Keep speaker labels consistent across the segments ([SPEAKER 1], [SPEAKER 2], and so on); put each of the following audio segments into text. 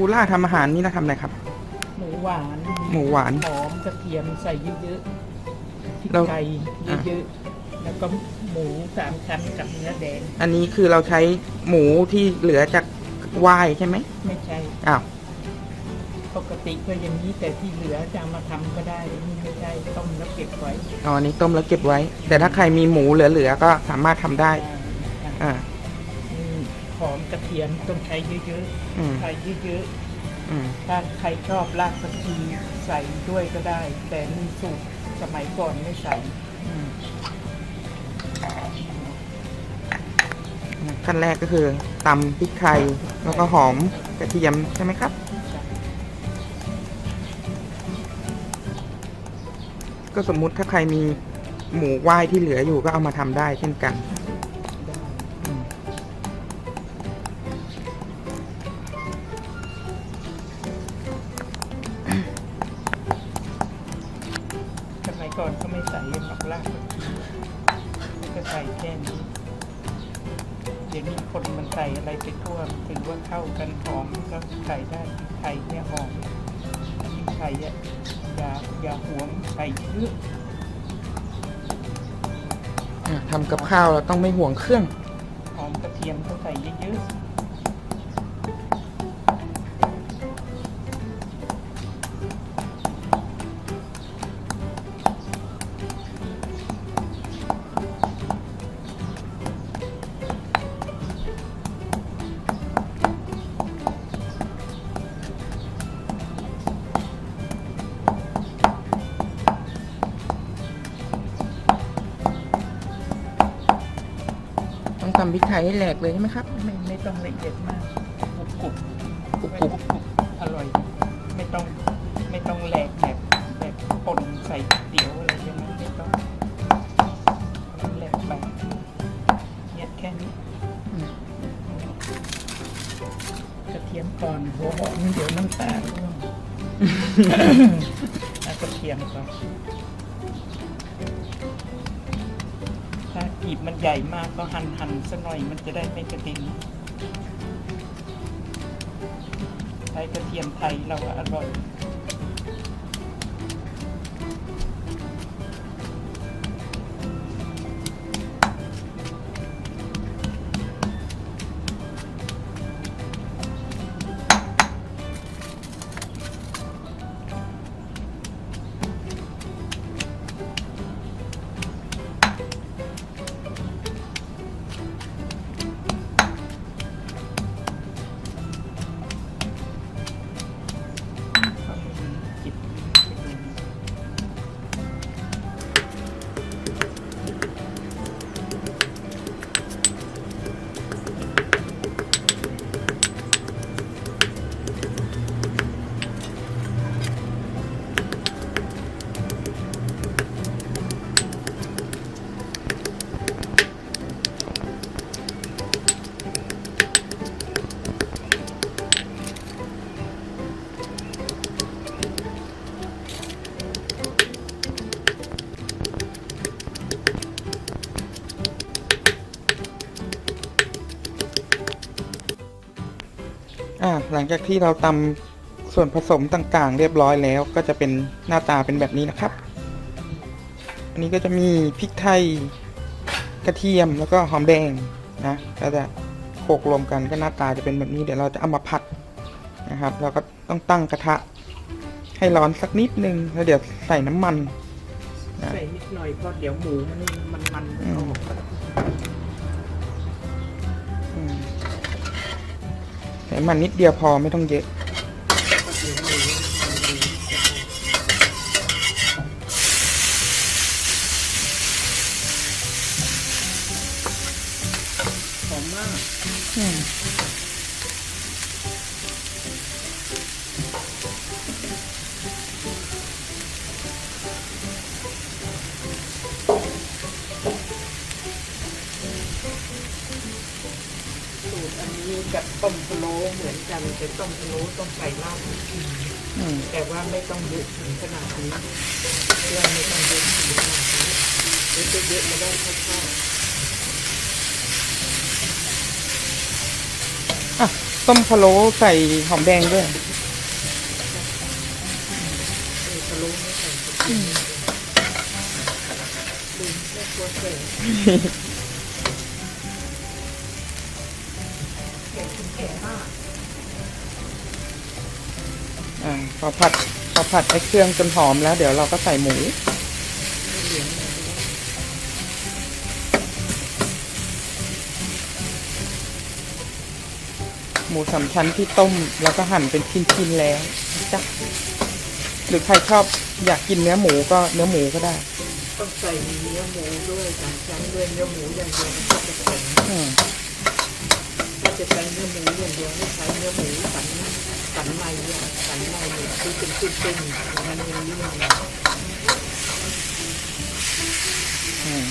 [SPEAKER 1] รูล่าทำอาหารนี่นะทำอะไรครับ
[SPEAKER 2] หมูหวาน
[SPEAKER 1] หมูหวาน
[SPEAKER 2] หอมกระเทียมใส่เยอะๆพริก
[SPEAKER 1] แล้ว
[SPEAKER 2] ไทยเยอะๆแล้วก็หมูสามชั้นกับเนื้อแดง
[SPEAKER 1] อันนี้คือเราใช้หมูที่เหลือจากวายใช่ไหม
[SPEAKER 2] ไม่ใช่
[SPEAKER 1] อ้าว
[SPEAKER 2] ปกติก็อย่างนี้แต่ที่เหลือจะเอามาทำก็ได้นี่ไม่ใช่ต้มแล้วเก็บไว้
[SPEAKER 1] อ๋ออันนี้ต้มแล้วเก็บไว้ แต่ถ้าใครมีหมูเหลือๆก็สามารถทำได้
[SPEAKER 2] อ่า หอมกระเทียมต้องใช้เยอะ
[SPEAKER 1] อืม
[SPEAKER 2] ๆใส่เยอะ
[SPEAKER 1] อืม
[SPEAKER 2] ๆถ้าใครชอบรากผักชีใส่ด้วยก็ได้ แต่มีสูตรสมัยก่อนไม่ใส่
[SPEAKER 1] อืมขั้นแรกก็คือตำพริกไทยแล้วก็หอมกระเทียมใช่ไหมครับ ก็สมมุติถ้าใครมีหมูไหว้ที่เหลืออยู่ก็เอามาทำได้เช่นกัน
[SPEAKER 2] ไม่ใส่หรอกรากผักชีก็ใส่แค่นี้เดี๋ยวนี้คนมันใส่อะไรไปทั่วถึงว่าเข้ากันหอมก็ใส่ได้ไทยเนี่ยหอมไทยอะอย่าอย่าหวงใส่เยอะ
[SPEAKER 1] อะทำกับข้าวเราต้องไม่ห่วงเครื่อง
[SPEAKER 2] หอมกระเทียมก็ใส่เยอะ
[SPEAKER 1] ต้ พริกไทยให้แหลกเลยใช่ไหมครับ
[SPEAKER 2] ๆไม่ไม่ต้องละเอียดมากกรุบกรุบ
[SPEAKER 1] กรุบ
[SPEAKER 2] กรุบอร่อย ไม่ต้องไม่ต้องแหลกแบบแบบป่นใส่เตี๋ยวอะไรอย่างนั้นไม่ต้องมันแหลกไปเนี่ยแค่นี้
[SPEAKER 1] อืม
[SPEAKER 2] กระเทียมก่อนหัวหอมเดี๋ยวน้ำตาลร่วงเอากระเทียมก่อนีบมันใหญ่มากก็หั่นหั่นสักหน่อยมันจะได้ไม่กระเด็นใช้กระเทียมไทยเราอร่อย
[SPEAKER 1] อ่าหลังจากที่เราตำส่วนผสมต่างๆ เรียบร้อยแล้ว ก็จะเป็นหน้าตาเป็นแบบนี้นะครับ อันนี้ก็จะมีพริกไทยกระเทียมแล้วก็หอมแดงนะก็จะโขลกรวมกันก็หน้าตาจะเป็นแบบนี้เดี๋ยวเราจะเอามาผัดนะครับเราก็ต้องตั้งกระทะ ให้ร้อนสักนิดนึงแล้วเดี๋ยวใส่น้ำมัน
[SPEAKER 2] ใส่นิดหน่อยเพราะเดี๋ยวหมูมันมันมัน
[SPEAKER 1] อืม
[SPEAKER 2] ออก
[SPEAKER 1] ใส่น้ำมันนิดเดียวพอไม่ต้องเยอะ
[SPEAKER 2] เดี๋ยวหมูมันหอมมาก กับต้มพะโล้เหมือนกันแต่ต้มพะโล้ต้องใส่รากผักชี
[SPEAKER 1] อืม
[SPEAKER 2] แต่ว่าไม่ต้องเยอะถึงขนาดนี้เพื่อไม่ต้องเยอะถึงขนาดนี้หรือจะเยอะมาได้ค่อยๆ
[SPEAKER 1] อะต้มพะโล้ใส่หอมแดงด้วย
[SPEAKER 2] เออพะโล้ไม่ใส่กระเทียมลืมแค่ตัวเสริม
[SPEAKER 1] อ่าพอผัดพอผัดไอ้เครื่องจนหอมแล้ว เดี๋ยวเราก็ใส่หมู
[SPEAKER 2] ห
[SPEAKER 1] มูสามชั้นที่ต้มแล้วก็หั่นเป็นชิ้นๆแล้วจ๊ะหรือใครชอบอยากกินเนื้อหมูก็เนื้อหมูก็ได้
[SPEAKER 2] ต้องใส่เนื้อหมูด้วยสามชั้นด้วยเนื้อหมูอย่างเดียวมันก็จะแข็ง
[SPEAKER 1] อืม
[SPEAKER 2] ถ้าจะใช้เนื้อหมูอย่างเดียวให้ใช้เนื้อหมูสัน สันในเนี่ยสันในเนี่ยที่เป็นตุ้นๆอย่งนั้นยังนิ่ม
[SPEAKER 1] อืม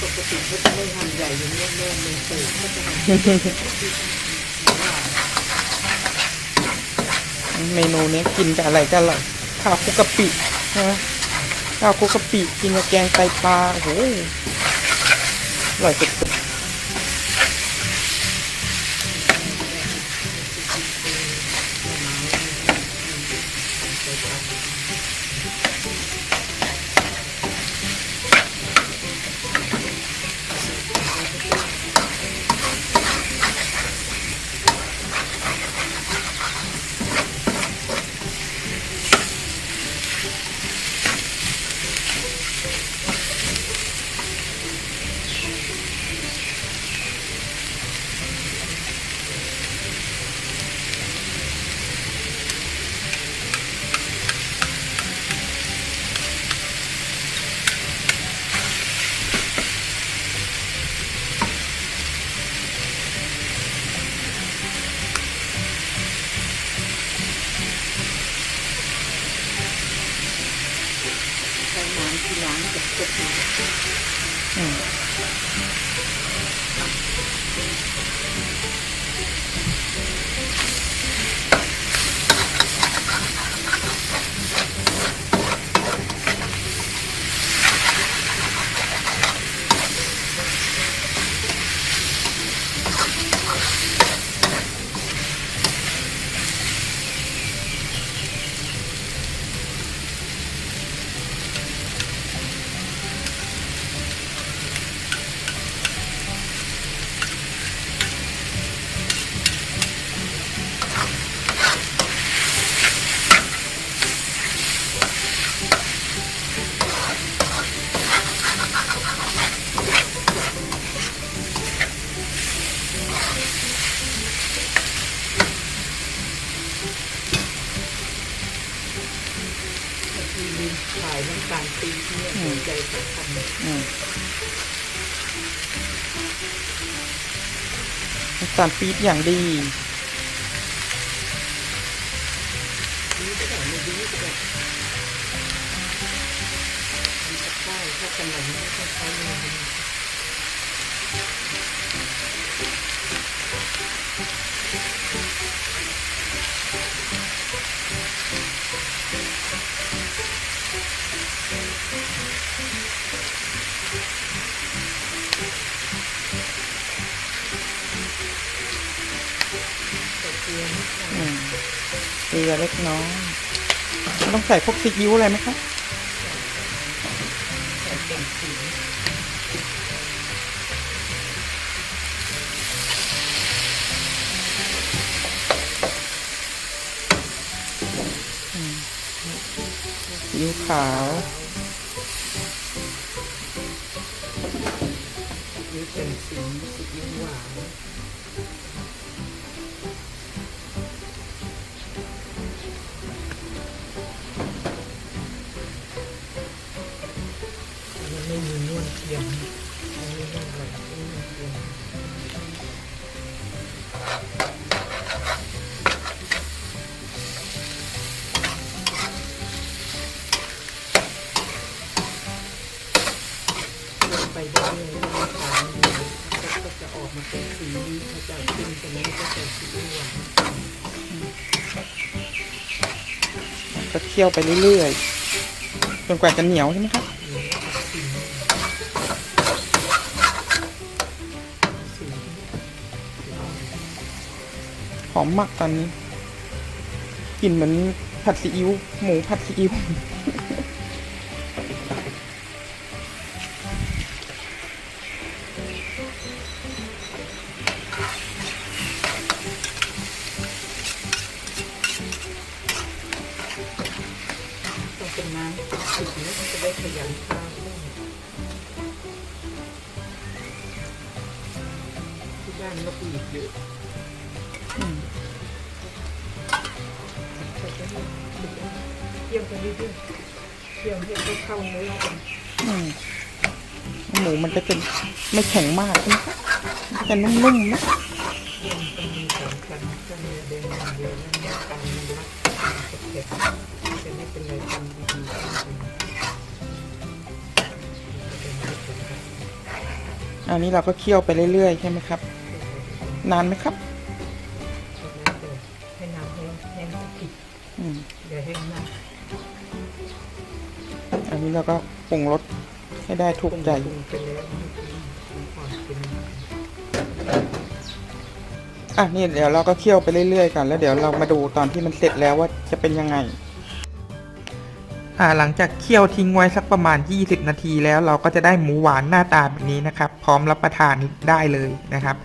[SPEAKER 2] ปกติเขาจะไม่หั่นใหญ่อย่างนี้แม่มือสูเขาจะหั่น
[SPEAKER 1] เมนูนี้กินกับอะไรก็อร่อยข้าวคุกกะปิใช่ไหมข้าวคุกกะปิกินกับแกงไตปลาโอ้โหอร่อยสุดๆ
[SPEAKER 2] ใช้น้ำที่ล้างกับกะปิ
[SPEAKER 1] อืม
[SPEAKER 2] น้ำตาลปี๊บ
[SPEAKER 1] อย่างดี
[SPEAKER 2] นี่ก็ได้ไม่ดีก็ได้มีกับข้าวถ้าขนมไม่ต้องใช้เงิน เกลือ
[SPEAKER 1] เกลือเล็กน้อยต้องใส่พวกซีอิ๊วอะไรไหมคะซีอิ๊วขาว
[SPEAKER 2] หรือเป็นสีสีอิ๊วหวาน เคี่
[SPEAKER 1] ยวไปเรื่อยๆจนกว่าจะเหนียวใช่ไหมครั
[SPEAKER 2] บหอ
[SPEAKER 1] มมากตอนนี้กลิ่นเหมือนผัดซีอิ๊วหมูผัดซีอิ๊ว
[SPEAKER 2] เคี่ยวให้เขาเข้าเนื้อกัน
[SPEAKER 1] อืมหมูมันจะเป็นไม่แข็งมากใช่ไหมครับมันจะนุ่มๆนะ
[SPEAKER 2] เคี่ยวมันมีสองชั้นนี้เนื้อกันมันรักมันจะ
[SPEAKER 1] อันนี้เราก็เคี่ยวไปเรื่อยๆ ใช่ไหมครับ นานไหมครับ
[SPEAKER 2] ให้น้ำแห้งแห้งผิด
[SPEAKER 1] อืม
[SPEAKER 2] อย่าแห้งมาก
[SPEAKER 1] อันนี้เราก็ปรุงรสให้ได้ถูกใจ
[SPEAKER 2] อะ
[SPEAKER 1] นี่เดี๋ยวเราก็เคี่ยวไปเรื่อยๆกันแล้วเดี๋ยวเรามาดูตอนที่มันเสร็จแล้วว่าจะเป็นยังไง อ่าหลังจากเคี่ยวทิ้งไว้สักประมาณ 20 นาทีแล้วเราก็จะได้หมูหวานหน้าตาแบบนี้นะครับ พร้อมรับประทานได้เลยนะครับ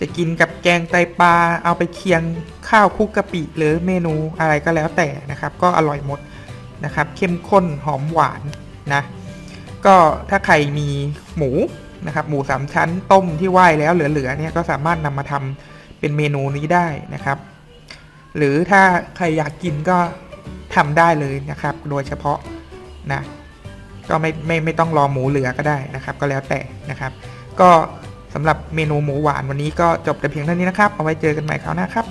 [SPEAKER 1] จะกินกับแกงไตปลาเอาไปเคียงข้าวคุกกะปิหรือเมนูอะไรก็แล้วแต่นะครับ ก็อร่อยหมด นะครับ เข้มข้นหอมหวานนะก็ถ้าใครมีหมูนะครับ หมูสามชั้นต้มที่ไหว้แล้วเหลือๆเนี่ยก็สามารถนำมาทำเป็นเมนูนี้ได้นะครับ หรือถ้าใครอยากกินก็ทำได้เลยนะครับ โดยเฉพาะนะก็ไม่ไม่ไม่ต้องรอหมูเหลือก็ได้นะครับ ก็แล้วแต่นะครับ ก็สำหรับเมนูหมูหวานวันนี้ก็จบแต่เพียงเท่านี้นะครับ เอาไว้เจอกันใหม่คราวหน้าครับ